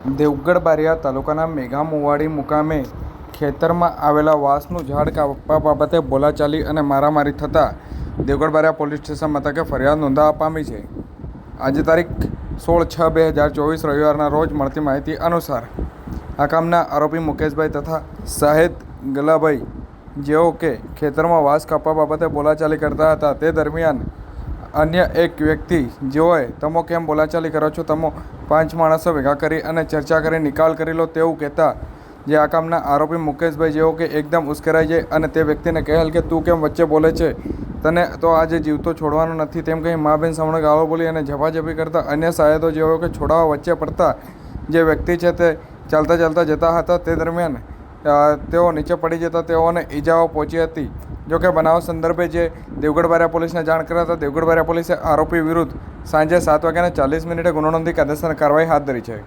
દેવગઢ બારિયા તાલુકાના મેઘા મુવાડી મુકામે ખેતરમાં આવેલા વાંસનું ઝાડ કાપવા બાબતે બોલાચાલી અને મારામારી થતાં દેવગઢ બારિયા પોલીસ સ્ટેશન મથકે ફરિયાદ નોંધાવવા પામી છે. આજે તારીખ સોળ છ બે હજાર ચોવીસ રવિવારના રોજ મળતી માહિતી અનુસાર આ કામના આરોપી મુકેશભાઈ તથા શાહેદ ગલાભાઈ જેઓ કે ખેતરમાં વાસ કાપવા બાબતે બોલાચાલી કરતા હતા તે દરમિયાન અન્ય એક વ્યક્તિ જેઓએ તમો કેમ બોલાચાલી કરો છો? તમો પાંચ માણસો ભેગા કરી અને ચર્ચા કરી, નિકાલ કરી લો તેવું કહેતા જે આ કામના આરોપી મુકેશભાઈ જેઓ કે એકદમ ઉશ્કેરાઈ જાય અને તે વ્યક્તિને કહેલ કે, તું કેમ વચ્ચે બોલે છે? તને તો આજે જીવતો છોડવાનો નથી. તેમ કહી મા બેન સામે ગાળો બોલી અને ઝપાઝપી કરતા અન્ય સાહેદો જેઓ કે છોડાવા વચ્ચે પડતા જે વ્યક્તિ છે તે ચાલતા ચાલતા જતા હતા તે દરમિયાન તેઓ નીચે પડી જતા તેઓને ઈજાઓ પહોંચી હતી. જોકે બનાવ સંદર્ભે જે દેવગઢ બારિયા પોલીસને જાણ કર્યા હતા દેવગઢ બારિયા પોલીસે આરોપી વિરુદ્ધ સાંજે સાત વાગ્યાને ચાલીસ મિનિટે ગુનો નોંધી કાયદેસર કાર્યવાહી હાથ ધરી છે.